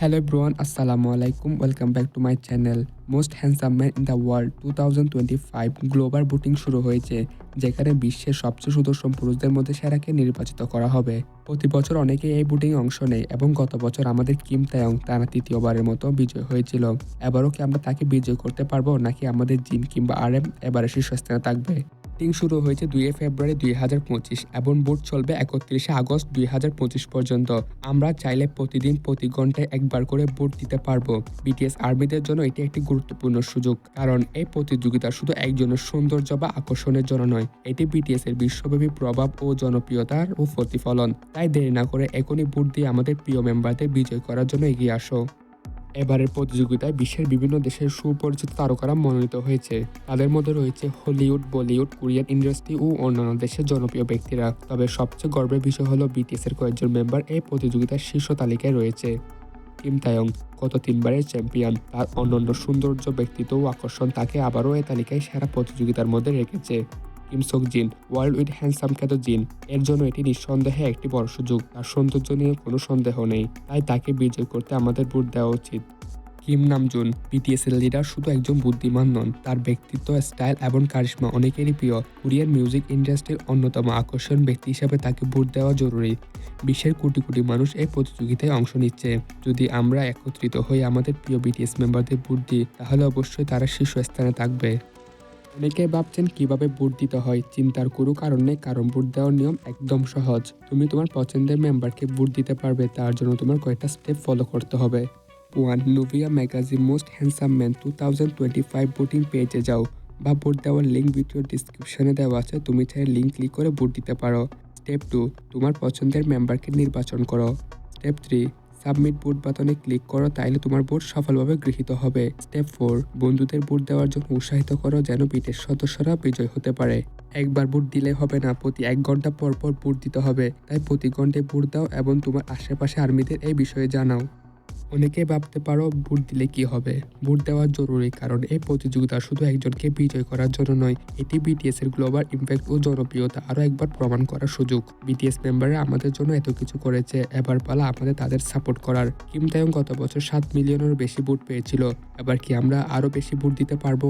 Hello everyone, Assalamualaikum. Welcome back to my channel. To my channel. Most handsome man in the world 2025 global voting শুরু হয়েছে, যেখানে বিশ্বের সবচেয়ে সুদর্শন পুরুষদের মধ্যে সেরাকে নির্বাচিত করা হবে। প্রতি বছর অনেকে এই ভোটিং অংশ নেয় এবং গত বছর আমাদের কিম তায়ং টানা তৃতীয়বারের মতো বিজয় হয়েছিল। এবারও কি আমরা তাকে বিজয় করতে পারব, নাকি আমাদের জিন কিংবা আর এম এবারে শীর্ষস্থানে থাকবে? ভোটিং শুরু হয়েছে দুই ফেব্রুয়ারি দুই হাজার পঁচিশ এবং ভোট চলবে একত্রিশে আগস্ট দুই হাজার পঁচিশ পর্যন্ত। আমরা চাইলে প্রতিদিন প্রতি ঘন্টায় একবার করে ভোট দিতে পারব। বিটিএস আর্মিদের জন্য এটি একটি গুরুত্বপূর্ণ সুযোগ, কারণ এই প্রতিযোগিতা শুধু একজনের সৌন্দর্য বা আকর্ষণের জন্য নয়, এটি বিটিএস এর বিশ্বব্যাপী প্রভাব ও জনপ্রিয়তার ও প্রতিফলন। তাই দেরি না করে এখনই ভোট দিয়ে আমাদের প্রিয় মেম্বারদের বিজয় করার জন্য এগিয়ে আসো। এবারের প্রতিযোগিতায় বিশ্বের বিভিন্ন দেশের সুপরিচিত তারকারা মনোনীত হয়েছে। তাদের মধ্যে রয়েছে হলিউড, বলিউড, কোরিয়ান ইন্ডাস্ট্রি ও অন্যান্য দেশের জনপ্রিয় ব্যক্তিরা। তবে সবচেয়ে গর্বের বিষয় হলো বিটিএস এর কয়েকজন মেম্বার এই প্রতিযোগিতার শীর্ষ তালিকায় রয়েছে। কিম তায়ং গত তিনবারের চ্যাম্পিয়ন, তার অনন্য সৌন্দর্য ব্যক্তিত্ব ও আকর্ষণ, তাকে আবারও এ তালিকায় সেরা প্রতিযোগিতার মধ্যে রেখেছে। Kim sok Jin, world with handsome খ্যাত জিন, এর জন্য এটি নিঃসন্দেহে একটি বড় সুযোগ, তার সৌন্দর্য নিয়ে কোনো সন্দেহ নেই, তাই তাকে বিজয় করতে আমাদের ভোট দেওয়া উচিত। কিম নামজুন বিটিএস এর লিডার শুধু একজন বুদ্ধিমান নন, তার ব্যক্তিত্ব স্টাইল এবং কারিশমা অনেকেরই প্রিয়। কোরিয়ান মিউজিক ইন্ডাস্ট্রির অন্যতম আকর্ষণ ব্যক্তি হিসেবে তাকে ভোট দেওয়া জরুরি। বিশ্বের কোটি কোটি মানুষ এই প্রতিযোগিতায় অংশ নিচ্ছে। যদি আমরা একত্রিত হয়ে আমাদের প্রিয় বিটিএস মেম্বারদের ভোট দিই তাহলে অবশ্যই তারা শীর্ষস্থানে থাকবে। অনেকে ভাবছেন কীভাবে ভোট দিতে হয়, চিন্তার কোনো কারণ নেই, কারণ ভোট দেওয়ার নিয়ম একদম সহজ। তুমি তোমার পছন্দের মেম্বারকে ভোট দিতে পারবে, তার জন্য তোমার কয়েকটা স্টেপ ফলো করতে হবে। One Nuvia magazine most handsome man two thousand twenty five voting পেজে যাও, বা ভোট দেওয়ার লিঙ্ক ভিডিও ডিসক্রিপশনে দেওয়া আছে, তুমি চাই লিঙ্ক ক্লিক করে ভোট দিতে পারো। স্টেপ টু তোমার পছন্দের মেম্বারকে নির্বাচন করো। স্টেপ থ্রি সাবমিট বুট বাটনে ক্লিক করো, তাইলে তোমার ভোট সফলভাবে গৃহীত হবে। স্টেপ ফোর বন্ধুদের বুট দেওয়ার জন্য উৎসাহিত করো, যেন বিটের সদস্যরা বিজয় হতে পারে। একবার বুট দিলে হবে না, প্রতি এক ঘণ্টা পর পর ভোট দিতে হবে। তাই প্রতি ঘন্টায় ভোট দাও এবং তোমার আশেপাশে আর্মিদের এই বিষয়ে জানাও। অনেকে ভাবতে পারো ভোট দিলে কি হবে? ভোট দেওয়া জরুরি কারণ এই প্রতিযোগিতা শুধু একজনকে বিজয় করার জন্য নয়, এটি বিটিএস এর গ্লোবাল ইম্প্যাক্ট ও জনপ্রিয়তা আরও একবার প্রমাণ করার সুযোগ। বিটিএস মেম্বাররা আমাদের জন্য এত কিছু করেছে, এবার পালা আমাদের তাদের সাপোর্ট করার। কিম তায়ং গত বছর সাত মিলিয়নেরও বেশি ভোট পেয়েছিল, এবার কি আমরা আরও বেশি ভোট দিতে পারব?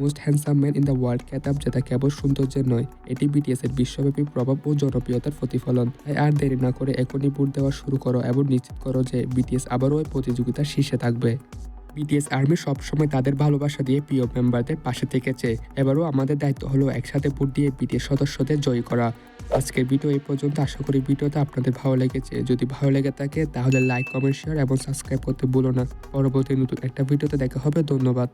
Most handsome man in the world খেতাব যেটা কেবল সৌন্দর্যের নয়, এটি বিটিএস এর বিশ্বব্যাপী প্রভাব ও জনপ্রিয়তার প্রতিফলন। তাই আর দেরি না করে এখনই ভোট দেওয়া শুরু করো এবং নিশ্চিত করো যে বিটিএস আবারও প্রতিযোগিতার শীর্ষে থাকবে। বিটিএস আর্মি সবসময় তাদের ভালোবাসা দিয়ে প্রিয় মেম্বারদের পাশে থেকেছে। এবারও আমাদের দায়িত্ব হলো একসাথে ভোট দিয়ে বিটিএস সদস্যদের জয় করা। আজকের ভিডিও এই পর্যন্ত। আশা করি ভিডিওটা আপনাদের ভালো লেগেছে। যদি ভালো লেগে থাকে, তাহলে লাইক কমেন্ট শেয়ার এবং সাবস্ক্রাইব করতে ভুলো না। পরবর্তী নতুন একটা ভিডিওতে দেখা হবে। ধন্যবাদ।